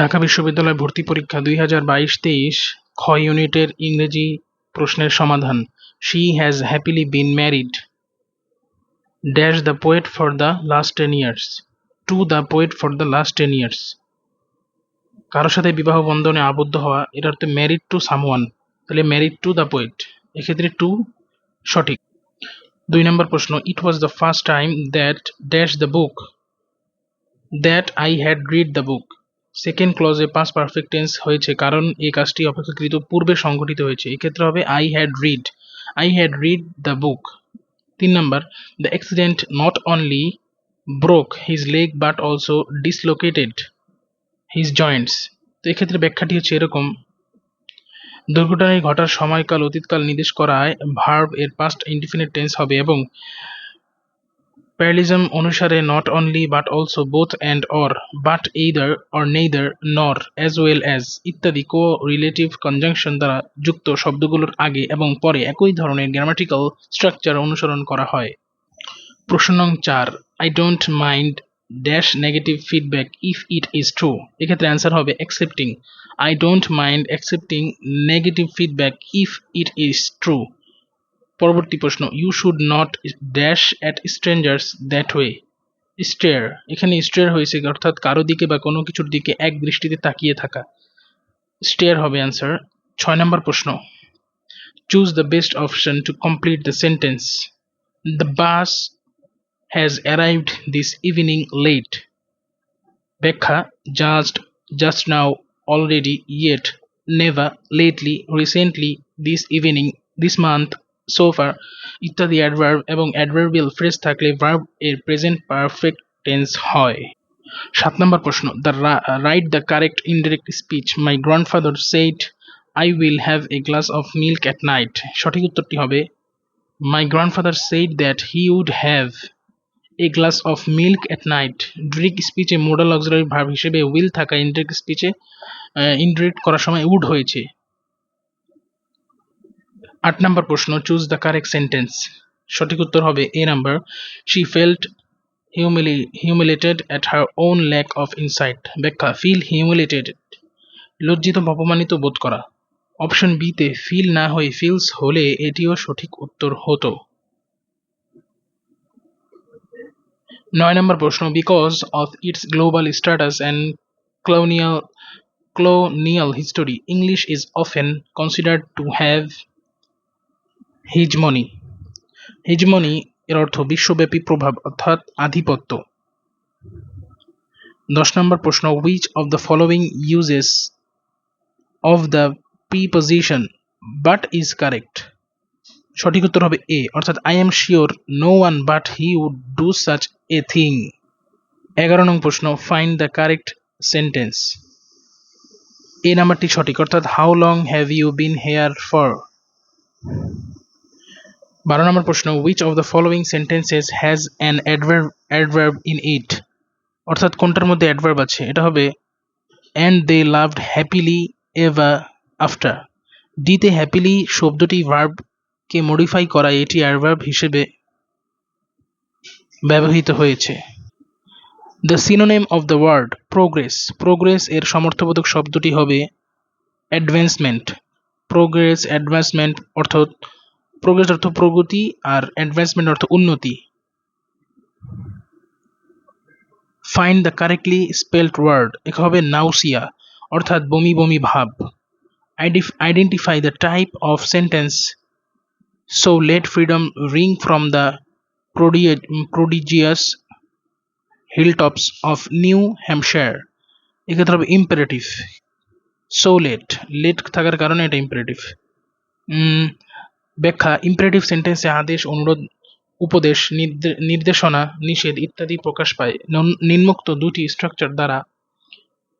ঢাকা বিশ্ববিদ্যালয় ভর্তি পরীক্ষা দুই হাজার বাইশ তেইশ খ ইউনিটের ইংরেজি প্রশ্নের সমাধান। She has happily been married dash the poet for the last ten years to the poet for the last ten years কারোর সাথে বিবাহ বন্ধনে আবদ্ধ হওয়া এটা হচ্ছে ম্যারিড টু সামওয়ান তাহলে ম্যারিড টু দ্য পোয়েট এক্ষেত্রে টু সঠিক। দুই নম্বর প্রশ্ন it was the first time that dash the book that I had read the book second ক্লজে past perfect tense হয়েছে, কারণ এই কাজটি অপেক্ষাকৃত পূর্বে সংঘটিত হয়েছে। এক্ষেত্রে হবে I had read I had read the book তিন নম্বর the accident not only broke his leg but also dislocated his joints তো এক্ষেত্রে ব্যাখ্যাটি হচ্ছে এরকম। দুর্ঘটনায় ঘটার সময়কাল, অতীতকাল নির্দেশ করায় ভার্ব এর পাস্ট ইনডিফিনিট টেন্স হবে এবং প্যারালিজম অনুসারে not only but also both and or but either or neither nor as well as ইত্যাদি কো রিলেটিভ কনজাংশন দ্বারা যুক্ত শব্দগুলোর আগে এবং পরে একই ধরনের গ্রামাটিক্যাল স্ট্রাকচার অনুসরণ করা হয়। প্রশ্ন নং চার I don't mind dash negative feedback if it is true এক্ষেত্রে অ্যান্সার হবে accepting I don't mind accepting negative feedback if it is true পরবর্তী প্রশ্ন you should not dash at strangers that way stare এখানে stare হয়েছে অর্থাৎ কারও দিকে বা কোনো কিছুর দিকে এক দৃষ্টিতে তাকিয়ে থাকা। স্টেয়ার হবে অ্যান্সার ছয় নম্বর প্রশ্ন choose the best option to complete the sentence the bus has arrived this evening late ব্যাখ্যা just just now already yet never lately recently this evening this month so far ইত্যাদি adverb এবং adverbial phrase থাকলে verb এর present perfect tense হয়। সাত নম্বর প্রশ্ন the right the correct indirect speech my grandfather said I will have a glass of milk at night সঠিক উত্তরটি হবে my grandfather said that he would have a glass of milk at night direct স্পিচে modal auxiliary verb হিসেবে will থাকা indirect স্পিচে indirect করার সময় would হয়েছে। আট নম্বর প্রশ্ন চুজ দ্য কারেক্ট সেন্টেন্স সঠিক উত্তর হবে A number. She felt humili humiliated at her own lack of insight ব্যাখ্যা ফিল হিউমিলেটেড লজ্জিত, অপমানিত বোধ করা। অপশন বিতে ফিল না হয়ে ফিলস হলে এটিও সঠিক উত্তর হতো। নয় নম্বর প্রশ্ন because of its global status and colonial colonial history, english is often considered to have hegemony hegemony এর অর্থ বিশ্বব্যাপী প্রভাব অর্থাৎ আধিপত্য। দশ নম্বর প্রশ্ন, which of the following uses of the preposition but is correct সঠিক উত্তর হবে এ অর্থাৎ I am sure no one but he would do such a thing এগারো নং প্রশ্ন find the correct sentence A নাম্বারটি সঠিক, অর্থাৎ how long have you been here for বারো নম্বর প্রশ্ন which of the following sentences has an adverb adverb in it অর্থাৎ কোনটার মধ্যে অ্যাডভার্ব আছে? এটা হবে and they loved happily ever after ডিতে হ্যাপিলি শব্দটি ভার্বকে মডিফাই করা এটি অ্যাডভার্ব হিসেবে ব্যবহৃত হয়েছে। The synonym of the word progress progress এর সমর্থবোধক শব্দটি হবে অ্যাডভান্সমেন্ট প্রোগ্রেস অ্যাডভান্সমেন্ট অর্থাৎ প্রোগ্রেস অর্থ প্রগতি আর অ্যাডভান্সমেন্ট অর্থ উন্নতি। Find the correctly spelled word এখানে হবে নাউসিয়া অর্থাৎ বমি বমি ভাব। Identify the type of sentence so let freedom ring from the prodigious hilltops of New Hampshire এক্ষেত্রে হবে ইম্পারেটিভ সো লেট লেট থাকার কারণে এটা ইম্পারেটিভ ব্যাখ্যা ইম্পারেটিভ সেন্টেন্সে আদেশ, অনুরোধ, উপদেশ নির্দেশনা, নিষেধ ইত্যাদি প্রকাশ পায়। নিম্নোক্ত দুটি স্ট্রাকচার দ্বারা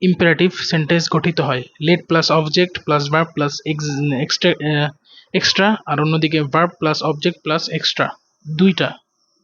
ইম্পারেটিভ সেন্টেন্স গঠিত হয়। Let plus object plus verb plus extra extra আর অন্যদিকে verb plus object plus extra দুইটা।